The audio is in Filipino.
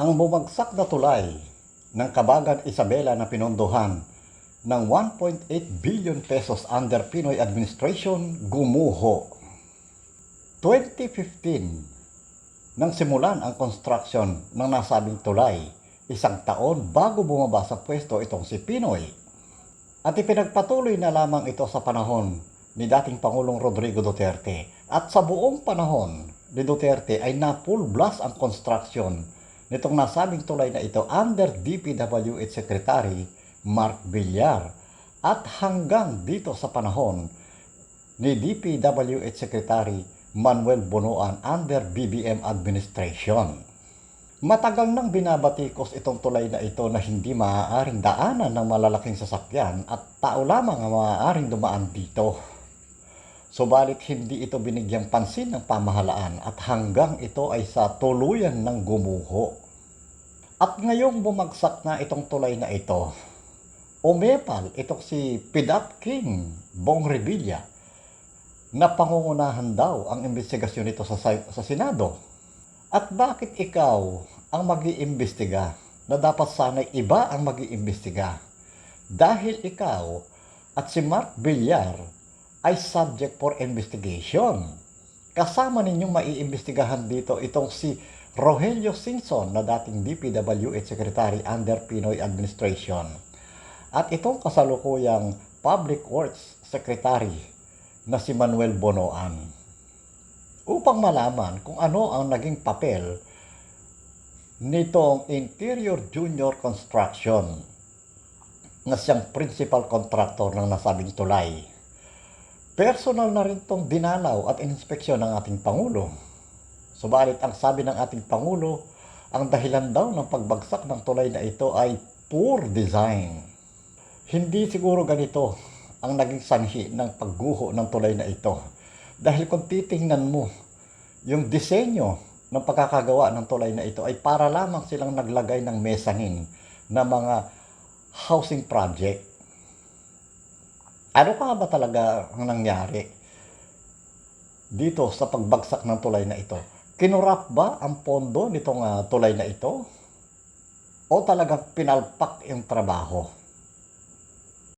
Ang bumagsak na tulay ng Kabagan Isabela na pinondohan ng 1.8 billion pesos under Pinoy administration gumuho. 2015 nang simulan ang construction ng nasabing tulay, isang taon bago bumaba sa pwesto itong si Pinoy. At ipinagpatuloy na lamang ito sa panahon ni dating Pangulong Rodrigo Duterte at sa buong panahon ni Duterte ay na full blast ang construction nitong nasabing tulay na ito under DPWH Secretary Mark Villar at hanggang dito sa panahon ni DPWH Secretary Manuel Bonoan under BBM administration. Matagal nang binabatikos itong tulay na ito na hindi maaaring daanan ng malalaking sasakyan at tao lamang ang maaaring dumaan dito. Subalit hindi ito binigyang pansin ng pamahalaan at hanggang ito ay sa tuluyan ng gumuho. At ngayong bumagsak na itong tulay na ito, umepal itong si Pidap King Bong Revilla na pangungunahan daw ang investigasyon nito sa, sa Senado. At bakit ikaw ang mag iimbestiga na dapat sana'y iba ang mag iimbestiga? Dahil ikaw at si Mark Villar ay subject for investigation. Kasama ninyong maiimbestigahan dito itong si Rogelio Simpson na dating DPWH Secretary under Pinoy Administration. At itong kasalukuyang Public Works Secretary na si Manuel Bonoan upang malaman kung ano ang naging papel nitong Interior Junior Construction na siyang principal contractor ng nasabing tulay. Personal na rin itong dinalaw at inspeksyon ng ating Pangulo. Subalit ang sabi ng ating Pangulo, ang dahilan daw ng pagbagsak ng tulay na ito ay poor design. Hindi siguro ganito ang naging sanhi ng pagguho ng tulay na ito dahil kung titingnan mo, yung disenyo ng pagkakagawa ng tulay na ito ay para lamang silang naglagay ng mesanin na mga housing project. Ano ka ba talaga ang nangyari dito sa pagbagsak ng tulay na ito? Kinurap ba ang pondo nitong uh, tulay na ito? O talagang pinalpak yung trabaho?